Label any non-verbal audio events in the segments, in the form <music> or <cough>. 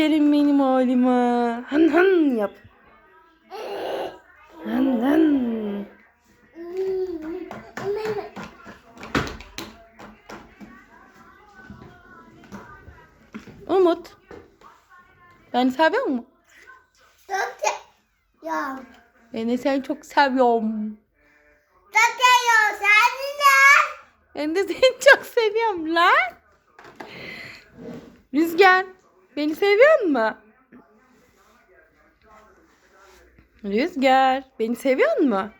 Aferin benim oğluma. Hın hın yap. Hın hın. Umut. Beni seviyor musun? Ya. Ben de seni çok seviyorum. Takıyor sen de. Ben de seni çok seviyorum lan. Rüzgar. Beni seviyor mu? Rüzgar. Beni seviyor mu?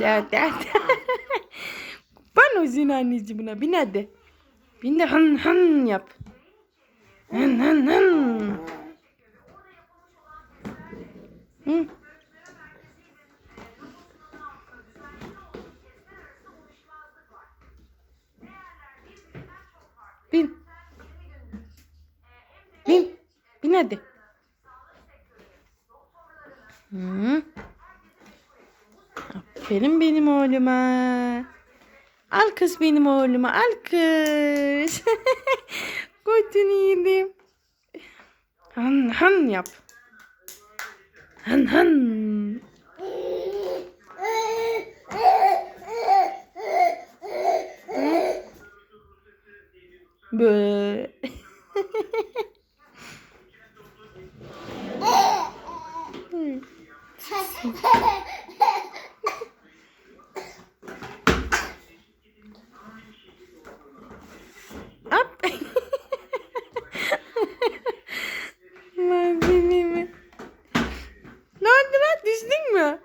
Der der. <laughs> Ben uzun anneciğim buna. Bin hadi. Bin de hın hın yap. Hın hın hın. Hı. Bin. Bin hadi. Hı. Aferin benim oğluma. Alkış benim oğluma. Alkış. <laughs> Koçunu yedim. Han han yap. Han han. Böyle. <laughs> Düştün mü?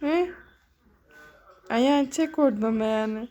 Hı? Ayağını çek oradan ayağını.